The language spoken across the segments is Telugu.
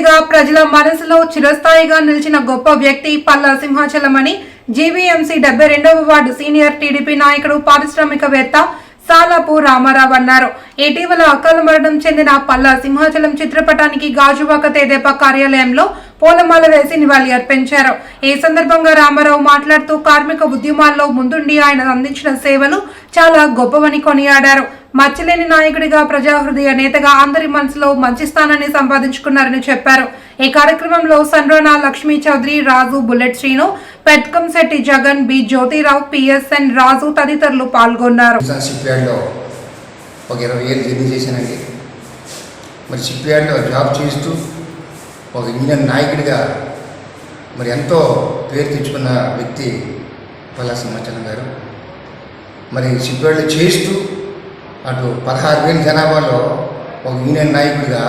ప్రతినిధిగా ప్రజల మనసులో చిరస్థాయిగా నిలిచిన గొప్ప వ్యక్తి పల్లా సింహాచలం అని జీవీఎంసీ డెబ్బై రెండవ వార్డు సీనియర్ టీడీపీ నాయకుడు పారిశ్రామికవేత్త సాలాపు రామారావు అన్నారు. ఇటీవల అకాల మరణం చెందిన పల్లా సింహాచలం చిత్రపటానికి గాజువాక తెదేపా కార్యాలయంలో పూలమాల వేసి నివాళి అర్పించారు. ఈ సందర్భంగా రామారావు మాట్లాడుతూ కార్మిక ఉద్యమాల్లో ముందుండి ఆయన అందించిన సేవలు చాలా గొప్పవని కొనియాడారు. మచ్చలేని నాయకుడిగా ప్రజాహృదయ నేతగా అందరి మనసులో మంచి స్థానాన్ని సంపాదించుకున్నారని చెప్పారు. ఈ కార్యక్రమంలో సండ్రోనా లక్ష్మీ చౌదరి రాజు బుల్లెట్ శ్రీను పెట్కం శెట్టి జగన్ బి జ్యోతిరావు పిఎస్ఎన్ రాజు తదితరులు పాల్గొన్నారు. ఒక ఇరవై ఏళ్ళు జర్నీ చేశానండి. మరి షిప్యార్డ్లో జాబ్ చేస్తూ ఒక ఇండియన్ నాయకుడిగా మరి ఎంతో పేరు తెచ్చుకున్న వ్యక్తి పల్లా సింహాచలం గారు. మరి షిప్యార్డ్లో చేస్తూ అటు పదహారు వేల జనాభాలో ఒక యూనియన్ నాయకుడిగా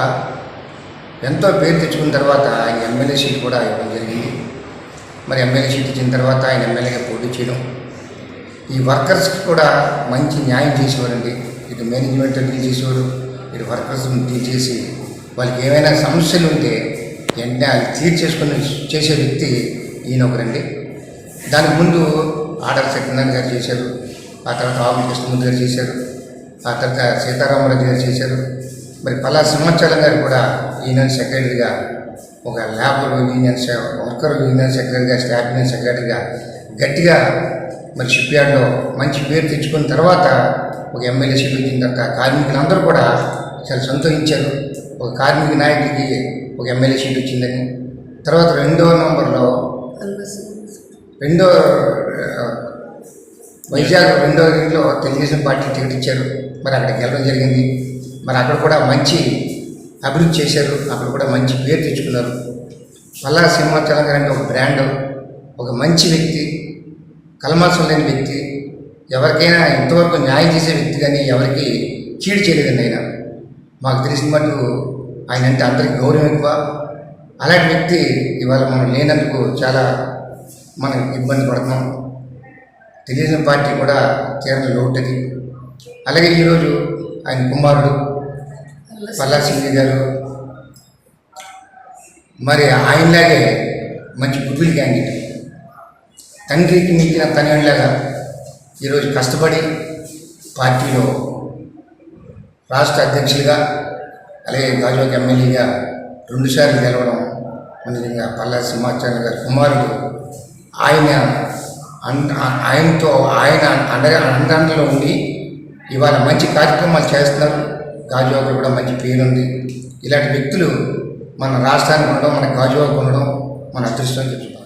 ఎంతో పేరు తెచ్చుకున్న తర్వాత ఆయన ఎమ్మెల్యే సీట్ కూడా ఇవ్వడం జరిగింది. మరి ఎమ్మెల్యే సీట్ ఇచ్చిన తర్వాత ఆయన ఎమ్మెల్యేగా పోటీ చేయడం. ఈ వర్కర్స్కి కూడా మంచి న్యాయం చేసేవారండి. ఇటు మేనేజ్మెంట్ డీల్ చేసేవారు ఇటు వర్కర్స్ డీల్ చేసి వాళ్ళకి ఏమైనా సమస్యలు ఉంటే వెంటనే అది తీర్చేసుకుని చేసే వ్యక్తి ఈయన ఒకరండి. దానికి ముందు ఆర్డర్ సత్యనారాయణ గారు చేశారు ఆ తర్వాత ఆవుల కృష్ణమూర్తి గారు చేశారు. ఆ తర్వాత సీతారామరాజు గారు చేశారు. మరి పలా సింహాచలం గారు కూడా యూనియన్ సెక్రటరీగా ఒక లేబర్ యూనియన్ వర్కర్ యూనియన్ సెక్రటరీగా స్టాఫ్ యూనియన్ సెక్రటరీగా గట్టిగా మరి షిప్ యార్డ్లో మంచి పేరు తెచ్చుకున్న తర్వాత ఒక ఎమ్మెల్యే సీట్ వచ్చిన తర్వాత కార్మికులందరూ కూడా చాలా సంతోషించారు. ఒక కార్మిక నాయకుడికి ఒక ఎమ్మెల్యే సీట్ వచ్చిందని. తర్వాత రెండో నంబర్లో రెండో వైజాగ్ రెండో ఇంట్లో తెలుగుదేశం పార్టీ టికెట్ ఇచ్చారు. మరి అక్కడ గెలవడం జరిగింది. మరి అక్కడ కూడా మంచి అభివృద్ధి చేశారు. అక్కడ కూడా మంచి పేరు తెచ్చుకున్నారు. మళ్ళా సింహాచలం గారు ఒక బ్రాండ్. ఒక మంచి వ్యక్తి కలమాసం లేని వ్యక్తి. ఎవరికైనా ఇంతవరకు న్యాయం చేసే వ్యక్తి కానీ ఎవరికి చీడు చేయలేదండి ఆయన. మాకు తెలిసిన మటుకు ఆయన అంటే అందరికి గౌరవం ఎక్కువ. అలాంటి వ్యక్తి ఇవాళ మనం లేనందుకు చాలా మనం ఇబ్బంది పడుతున్నాం. తెలుగుదేశం పార్టీ కూడా తీరని లోటుది అలాగే ఈరోజు ఆయన కుమారుడు పల్లా సింగ్ గారు మరి ఆయనలాగే మంచి గుడ్విల్ క్యాండిడేట్. తండ్రికి మించిన తనలాగా ఈరోజు కష్టపడి పార్టీలో రాష్ట్ర అధ్యక్షులుగా అలాగే గాజువాక ఎమ్మెల్యేగా రెండుసార్లు గెలవడం నిజంగా పల్లా సింహాచార్య గారి కుమారుడు. ఆయన ఆయనతో ఆయన అండ అండంలో ఉండి ఇవాళ మంచి కార్యక్రమాలు చేస్తున్నారు. గాజువాకలో కూడా మంచి పేరుంది. ఇలాంటి వ్యక్తులు మన రాష్ట్రానికి ఉండడం మన గాజువాకు ఉండడం మన అదృష్టం చెప్తున్నాం.